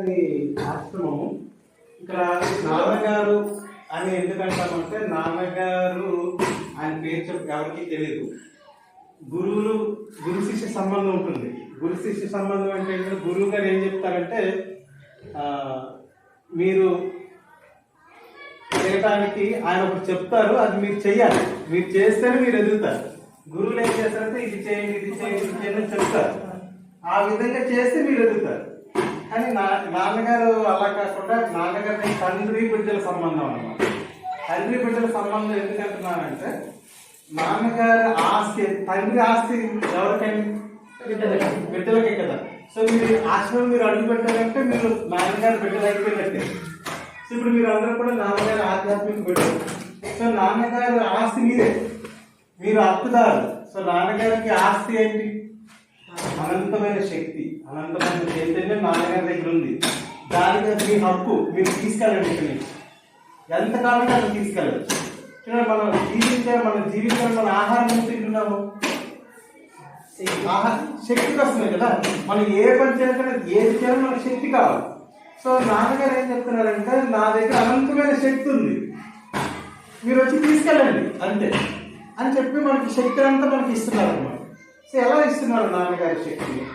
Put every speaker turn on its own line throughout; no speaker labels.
నాన్నగారి ఆశ్రమము ఇక్కడ నాన్నగారు అని ఎందుకంటామంటే నాన్నగారు ఆయన పేరు చెప్పి ఎవరికి తెలియదు గురువులు గురు శిష్య సంబంధం ఉంటుంది. గురు శిష్య సంబంధం అంటే గురువు గారు ఏం చెప్తారంటే మీరు చేయటానికి ఆయన ఒకటి చెప్తారు అది మీరు చెయ్యాలి. మీరు చేస్తేనే మీరు ఎదుగుతారు. గురువులు ఏం చేస్తారంటే ఇది చేయండి ఇది చేయండి ఇది చేయండి చెప్తారు. ఆ విధంగా చేస్తే మీరు ఎదుగుతారు. కానీ నా నాన్నగారు అలా కాకుండా నాన్నగారి తండ్రి బిడ్డల సంబంధం అన్నమాట. తండ్రి బిడ్డల సంబంధం ఎందుకు అంటున్నానంటే నాన్నగారి ఆస్తి తండ్రి ఆస్తి ఎవరికైనా బిడ్డలకే. కదా. సో మీరు ఆశ్రమం మీరు అడుగు పెట్టారంటే మీరు నాన్నగారి బిడ్డలు అయిపోయినట్టే. సో ఇప్పుడు మీరు అందరూ కూడా నాన్నగారి ఆధ్యాత్మిక బిడ్డలు. సో నాన్నగారి ఆస్తి మీరే. మీరు హక్కుదారు సో నాన్నగారికి ఆస్తి ఏంటి? అనంతమైన శక్తి అనంతమైన చైతన్యం నాన్నగారి దగ్గర ఉంది దానికి మీ హక్కు మీరు తీసుకెళ్ళండి ఇక్కడ నుంచి. ఎంతకాలం దాన్ని తీసుకెళ్ళదు చూడండి మనం జీవించే మన జీవితంలో మన ఆహారం తింటున్నాము? ఆహారం శక్తి వస్తుంది కదా. మనం ఏ పని చేయాలంటే ఏది చేయాలో మనకు శక్తి కావాలి. సో నాన్నగారు ఏం చెప్తున్నారంటే నా దగ్గర అనంతమైన శక్తి ఉంది. మీరు వచ్చి తీసుకెళ్ళండి అంతే. అని చెప్పి మనకి శక్తి అంతా మనకి ఇస్తున్నారు సో ఎలా ఇస్తున్నారు నాన్నగారి శక్తిని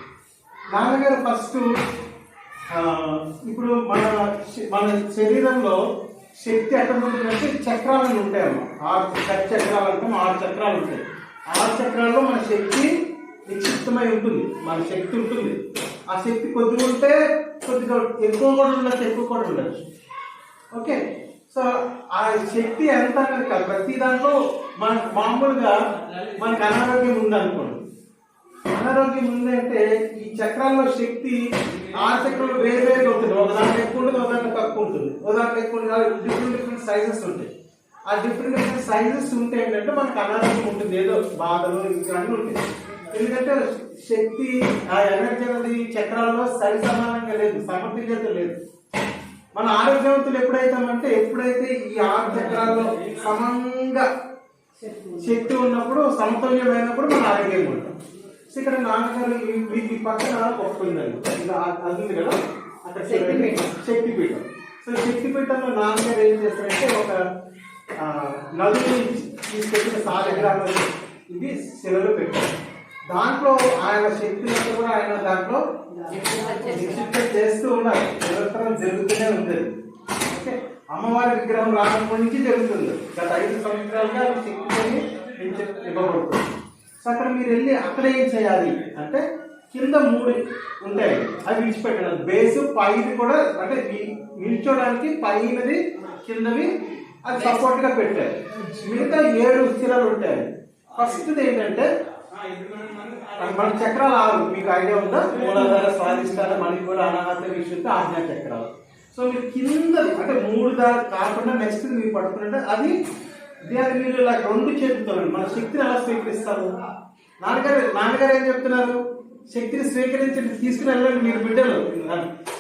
నాన్నగారు ఫస్ట్ ఇప్పుడు మన మన శరీరంలో శక్తి ఎక్కడ ఉంటుందంటే చక్రాలను ఉంటాయి ఆరు షట్ చక్రాలు అంటాం ఆరు చక్రాలు ఉంటాయి. ఆరు చక్రాల్లో మన శక్తి నిక్షిప్తమై ఉంటుంది. మన శక్తి ఉంటుంది. ఆ శక్తి కొద్దిగా ఉంటే కొద్దిగా ఎక్కువ కూడా ఉండొచ్చు ఎక్కువ కూడా ఉండొచ్చు. ఓకే? సో ఆ శక్తి ఎంత అనేది కాదు. ప్రతి దాంట్లో మన మామూలుగా మనకు అనారోగ్యం ఉందనుకోండి. చక్రానికి ముందంటే ఈ చక్రాల్లో శక్తి ఆ చక్రంలో వేరు వేరుగా ఉంటుంది. ఒక దాంట్లో ఎక్కువ ఉంటుంది ఒక దాంట్లో తక్కువ ఉంటుంది. ఒక దాంట్లో ఎక్కువ ఉంటుంది డిఫరెంట్ డిఫరెంట్ సైజెస్ ఉంటాయి. ఆ డిఫరెంట్ డిఫరెంట్ సైజెస్ ఉంటే ఏంటంటే మనకు అనారోగ్యం ఉంటుంది ఏదో బాధలు ఇవన్నీ ఉంటాయి. ఎందుకంటే శక్తి ఆ ఎనర్జీ అనేది చక్రాల్లో సరి సమానంగా లేదు సమతుల్యత లేదు. మన ఆరోగ్యవంతులు ఎప్పుడైతామంటే ఎప్పుడైతే ఈ ఆరు చక్రాల్లో సమంగా శక్తి ఉన్నప్పుడు సమతుల్యమైనప్పుడు మన ఆరోగ్యంగా ఉంటాం ఇక్కడ నాన్నగారు ఈ- మీకు ఈ పక్కన ఒకటి ఉందండి ఇది ఆ- అది ఉంది కదా? అక్కడ
శక్తిపీఠం.
శక్తిపీఠం. సో శక్తిపీఠంలో నాన్నగారు ఏం చేస్తారంటే ఒక ఆ, నదుని తీసుకొచ్చిన సాలగ్రామం ఇది శిలలో పెట్టారు. దాంట్లో ఆయన శక్తిని కూడా ఆయన దాంట్లో నిక్షిప్తం చేస్తూ ఉన్నారు నిరంతరం జరుగుతూనే ఉంది ఓకే? అమ్మవారి విగ్రహం రావడం నుంచి జరుగుతుంది. గత ఐదు సంవత్సరాలుగా శక్తిని నిక్షిప్- ఇవ్వబడుతుంది. సో అక్కడ మీరు వెళ్ళి అక్కడ ఏం చేయాలి అంటే కింద మూడు ఉంటాయి. అవి విడిచిపెట్టడం. బేస్ పైది కూడా అంటే నిల్చోడానికి పైనది కిందవి అది సపోర్ట్గా పెట్టారు. మిగతా ఏడు స్థిరాలు ఉంటాయి. ఫస్ట్ది ఏంటంటే మన చక్రాలు ఆరు. మీకు ఐడియా ఉందా? మూలాధార స్వాధిష్టాన మణిపూర్ అనాహత విశుద్ధ ఆజ్ఞా చక్రాలు. సో మీరు కింద అంటే మూడు దారి కాకుండా నెక్స్ట్ మీరు పడుతుంటే అది దాన్ని మీరు ఇలా రెండు చేతుతారండి మన శక్తిని ఎలా స్వీకరిస్తారు? నాన్నగారు నాన్నగారు ఏం చెప్తున్నారు? శక్తిని స్వీకరించండి తీసుకుని వెళ్ళండి మీరు బిడ్డలు.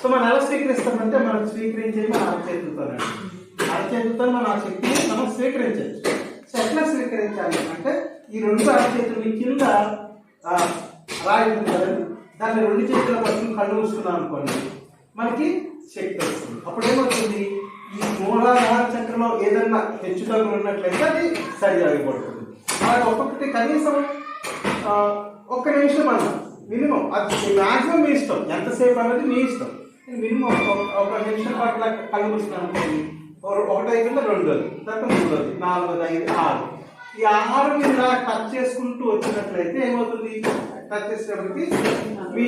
సో మనం ఎలా స్వీకరిస్తామంటే మనం స్వీకరించేది మన అరచేతులతోనండి అరచేతులతో మనం ఆ శక్తిని మనం స్వీకరించవచ్చు. సో ఎట్లా స్వీకరించాలి అంటే ఈ రెండు అరచేతుల్ని కింద రాయి దాన్ని రెండు చేతుల పట్టుకుని కళ్ళు మూసుకున్నాం అనుకోండి. మనకి శక్తి వస్తుంది. అప్పుడు ఏమవుతుంది మూలాధార చక్రంలో ఏదన్నా హెచ్చుతగ్గులు ఉన్నట్లయితే అది సరి అయిపోతుంది అలాగే ఒక్కొక్కటి కనీసం ఒక్క నిమిషం అన్న మినిమం. అది మ్యాక్సిమం మీ ఇష్టం. ఎంతసేపు అనేది మీ ఇష్టం. మినిమం ఒక- ఒక నిమిషం పాటు ఇలా కళ్ళు మూసుకున్నాం అనుకోండి. ఒకటి అయిపోయింది రెండోది తర్వాత మూడోది నాలుగోది ఐదు ఆరు. ఈ ఆహారం మీరు ఇలా టచ్ చేసుకుంటూ వచ్చినట్లయితే ఏమవుతుంది? టచ్ చేసేటప్పటికి మీ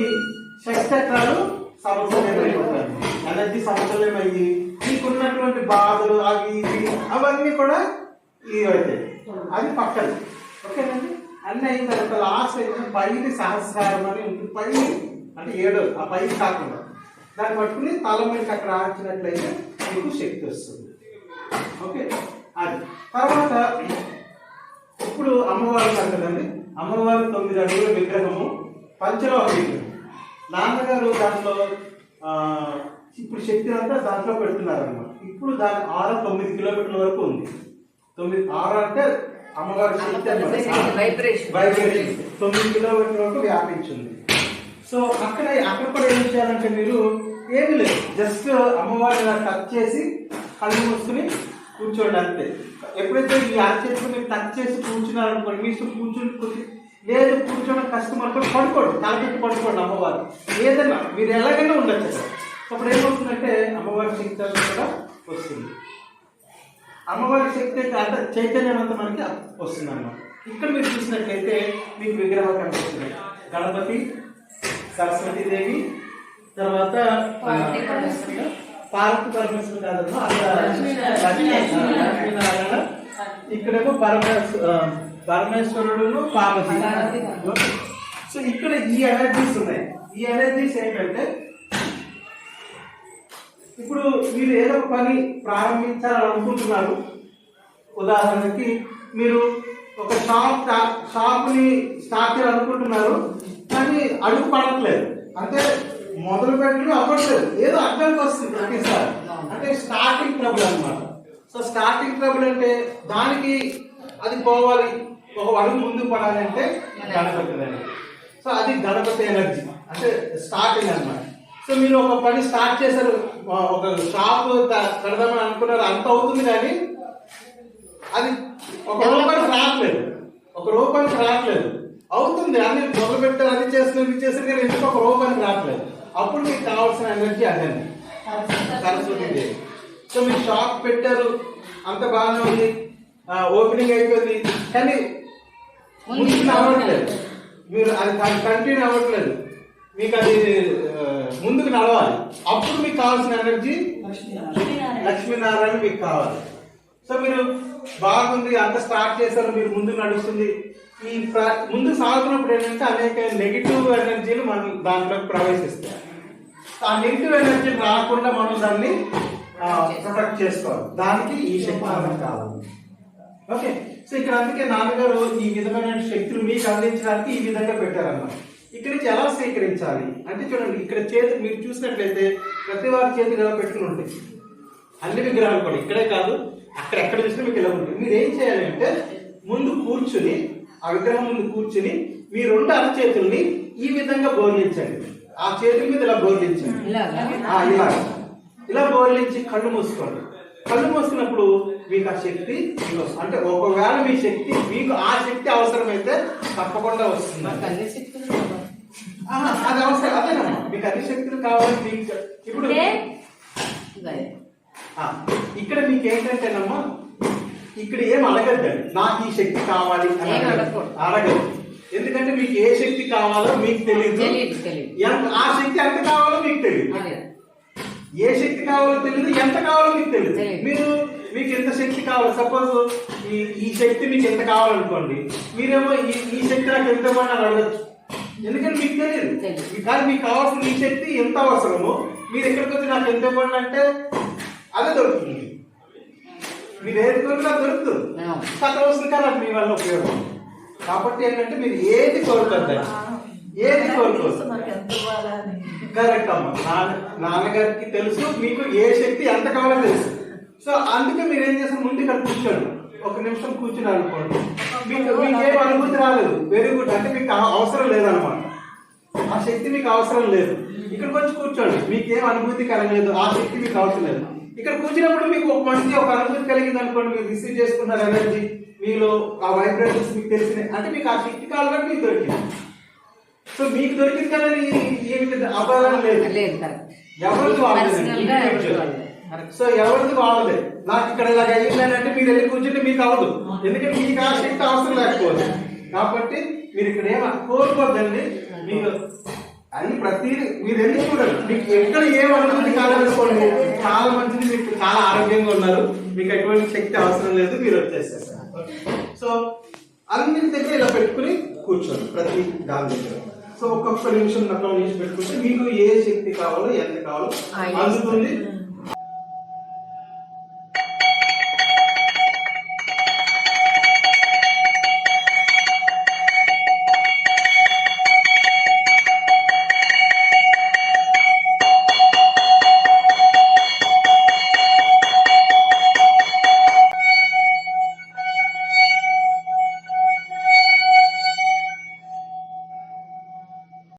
చక్రాలు సమతుల్యమైపోతాయి. ఎనర్జీ సమతుల్యమయ్యి మీకున్నటువంటి బాధలు అవి ఇవి అవన్నీ కూడా ఇవి అవుతాయి అది పక్కన. ఓకేనండి? అన్నీ అయిన తర్వాత లాస్ట్ అయితే పైకి సహస్రారం అని ఉంటుంది పై అంటే ఏడో ఆ పై కాకుండా. దాన్ని పట్టుకుని తల మీదకి అక్కడ ఆర్చినట్లయితే మీకు శక్తి వస్తుంది. ఓకే? అది. తర్వాత ఇప్పుడు అమ్మవారు కదండి? అమ్మవారు తొమ్మిది అడుగుల విగ్రహము పంచలో విగ్రహం. నాన్నగారు దాంట్లో ఇప్పుడు శక్తి అంతా దాంట్లో పెడుతున్నారు అనమాట ఇప్పుడు దాని ఆరు తొమ్మిది కిలోమీటర్ల వరకు ఉంది. తొమ్మిది ఆరు అంటే అమ్మగారి శక్తి అన్నమాట.
వైబ్రేషన్
వైబ్రేషన్ తొమ్మిది కిలోమీటర్ల వరకు వ్యాపించింది. సో అక్కడ అక్కడ కూడా ఏం చేయాలంటే మీరు ఏమి లేదు. జస్ట్ అమ్మవారిని టచ్ చేసి కళ్ళు మూసుకుని కూర్చోండి అంతే. ఎప్పుడైతే ఈ అరచేతిని మీరు టచ్ చేసి కూర్చున్నారు అనుకోండి మీ ఇష్టం కూర్చుని కూర్చుని లేదు కూర్చోవడం కష్టం అనుకోండి పడుకోండి. తలపెట్టి పడుకోండి అమ్మవారు ఏదైనా మీరు ఎలాగైనా ఉండొచ్చు. అప్పుడు ఏమవుతుందంటే అమ్మవారి శక్తి అంతా కూడా వస్తుంది. అమ్మవారి శక్తి అంత చైతన్యం అంతా మనకి వస్తుంది అన్నమాట ఇక్కడ మీరు చూసినట్లయితే మీకు విగ్రహాలు కనిపిస్తున్నాయి. గణపతి సరస్వతీదేవి తర్వాత
పార్వతీ పరమేశ్వరుడు.
పరమేశ్వరుడు కాదమ్మా
లక్ష్మీనారాయణ.
లక్ష్మీ- లక్ష్మీనారాయణ. ఇక్కడేమో పరమేశ్వర పరమేశ్వరుడును పార్వతి.
పార్వతి.
సో ఇక్కడ ఈ ఎనర్జీస్ ఉన్నాయి. ఈ ఎనర్జీస్ ఏంటంటే ఇప్పుడు మీరు ఏదో ఒక పని ప్రారంభించాలని అనుకుంటున్నారు ఉదాహరణకి మీరు ఒక షాప్ షాప్ని స్టార్ట్ చేయాలనుకుంటున్నారు కానీ అడుగు పడట్లేదు. అంటే మొదలు పెట్టడం అవ్వట్లేదు. ఏదో అడ్డంకి వస్తుంది ప్రతిసారి. అంటే స్టార్టింగ్ ట్రబుల్ అనమాట సో స్టార్టింగ్ ట్రబుల్ అంటే దానికి అది పోవాలి. ఒక అడుగు ముందుకు పడాలి అంటే గణపతి సో అది గణపతి ఎనర్జీ. అంటే స్టార్టింగ్ అన్నమాట. సో మీరు ఒక పని స్టార్ట్ చేశారు. ఒక షాప్ కడదామని అనుకున్నారు. అంత అవుతుంది కానీ అది ఒక రూపాయికి రావట్లేదు. ఒక రూపాయికి రావట్లేదు. అవుతుంది. అన్ని మొదలు పెట్టారు అది చేస్తున్నారు ఇది చేస్తారు కానీ ఎందుకు ఒక రూపాయికి రావట్లేదు? అప్పుడు మీకు కావాల్సిన ఎనర్జీ అదండి సరస్వతి సో మీరు షాప్ పెట్టారు. అంత బాగానే ఉంది. ఓపెనింగ్ అయిపోయింది. కానీ మీరు అది కంటిన్యూ అవ్వట్లేదు. మీకు అది ముందుకు నడవాలి. అప్పుడు మీకు కావాల్సిన ఎనర్జీ లక్ష్మీనారాయణ. మీకు కావాలి. సో మీరు బాగుంది అంత స్టార్ట్ చేశారు మీరు ముందు నడుస్తుంది. ఈ ముందు సాగుతున్నప్పుడు ఏంటంటే అనేక నెగిటివ్ ఎనర్జీలు మనం దాంట్లోకి ప్రవేశిస్తాయి. ఆ నెగిటివ్ ఎనర్జీ రాకుండా మనం దాన్ని ప్రొటెక్ట్ చేసుకోవాలి. దానికి ఈ శక్తి మనకు కావాలి. ఓకే సో ఇక్కడ అందుకే నాన్నగారు ఈ విధమైన శక్తులు మీకు అందించడానికి ఈ విధంగా పెట్టారన్నమాట. ఇక్కడ నుంచి ఎలా స్వీకరించాలి. అంటే చూడండి ఇక్కడ చేతి మీరు చూసినట్లయితే ప్రతి వారి చేతులు ఎలా పెట్టుకుని ఉంటాయి అన్ని విగ్రహాలు కూడా ఇక్కడే కాదు అక్కడ ఎక్కడ చూసినా మీకు ఇలా ఉంటుంది. మీరు ఏం చేయాలి అంటే ముందు కూర్చుని ఆ విగ్రహం ముందు కూర్చుని మీ రెండు అరచేతుల్ని ఈ విధంగా బోర్లించండి. ఆ చేతుల మీద ఇలా బోర్లించండి. ఇలా. ఇలా బోర్లించి కళ్ళు మూసుకోండి. కళ్ళు మూసుకున్నప్పుడు మీకు ఆ శక్తి. అంటే ఒకవేళ మీ శక్తి మీకు ఆ శక్తి అవసరమైతే తప్పకుండా వస్తుంది
మాకు అన్ని శక్తులు లేవు.
ఆహా, అది అవసరం అదేనమ్మా మీకు అన్ని శక్తులు కావాలి మీకు ఇప్పుడు ఇక్కడ మీకు ఏంటంటేనమ్మా ఇక్కడ ఏం అడగద్దండి నాకు ఈ శక్తి కావాలి అని అడగద్దు. అడగదు ఎందుకంటే మీకు ఏ శక్తి కావాలో మీకు తెలియదు ఆ శక్తి ఎంత కావాలో మీకు తెలియదు. ఏ శక్తి కావాలో తెలియదు ఎంత కావాలో మీకు తెలియదు. మీరు మీకు ఎంత శక్తి కావాలి? సపోజ్ ఈ ఈ శక్తి మీకు ఎంత కావాలనుకోండి మీరేమో ఈ శక్తి నాకు ఎంత ఇవ్వండి అని అడగచ్చు. ఎందుకంటే మీకు తెలియదు. కానీ మీకు కావాల్సిన ఈ శక్తి ఎంత అవసరమో మీరు ఎక్కడికి వచ్చి నాకు ఎంత ఇవ్వండి అంటే అదే దొరుకుతుంది. మీరు ఏది కోరినా దొరుకుతుంది. అక్కడ వస్తుంది కానీ అది మీ వల్ల ఉపయోగం. కాబట్టి ఏంటంటే మీరు ఏది కోరుకోద్దండి ఏది కోరుకోవద్దు. కరెక్ట్ అమ్మ. నాన్న నాన్నగారికి తెలుసు మీకు ఏ శక్తి ఎంత కావాలో తెలుసు. సో అందుకే మీరు ఏం చేస్తారు? ముందు ఇక్కడ కూర్చోండి. ఒక నిమిషం కూర్చుని అనుకోండి. మీకు మీకు అనుభూతి రాలేదు. వెరీ గుడ్ అంటే మీకు అవసరం లేదనమాట ఆ శక్తి మీకు అవసరం లేదు. ఇక్కడ కొంచెం కూర్చోండి. మీకు ఏం అనుభూతి కలగలేదు. ఆ శక్తి మీకు అవసరం లేదు. ఇక్కడ కూర్చున్నప్పుడు మీకు ఒక మంచి ఒక అనుభూతి కలిగింది అనుకోండి. మీరు రిసీవ్ చేసుకున్నారు ఎనర్జీ. మీలో ఆ వైబ్రేషన్స్ మీకు తెలిసినాయి. అంటే మీకు ఆ శక్తి కావాలంటే మీకు దొరికింది. సో మీకు దొరికింది కదా ఏమి అపరాధం లేదు.
లేదు
ఎవరికి
ఎవరికి.
సో ఎవరిది వాళ్ళదే? నాకు ఇక్కడ ఇలా అయ్యిందని అంటే మీరు వెళ్ళి కూర్చుంటే మీకు అవ్వదు. ఎందుకంటే మీకు ఆ శక్తి అవసరం లేకపోతే. కాబట్టి మీరు ఇక్కడ ఏమ కోరుకోద్దండి మీకు అన్ని ప్రతి మీరు వెళ్ళి చూడండి. మీకు ఎక్కడ ఏం అనుభూతి కాదనుకోండి. చాలా మంచిది మీకు చాలా ఆరోగ్యంగా ఉన్నారు. మీకు ఎటువంటి శక్తి అవసరం లేదు మీరు వచ్చేసేస్తారు సో అన్నింటి దగ్గర ఇలా పెట్టుకుని కూర్చోండి ప్రతి దాని దగ్గర. సో ఒక్కొక్క నిమిషం నలభై నిమిషం పెట్టుకుంటే మీకు ఏ శక్తి కావాలో ఎంత కావాలో. అందుతుంది.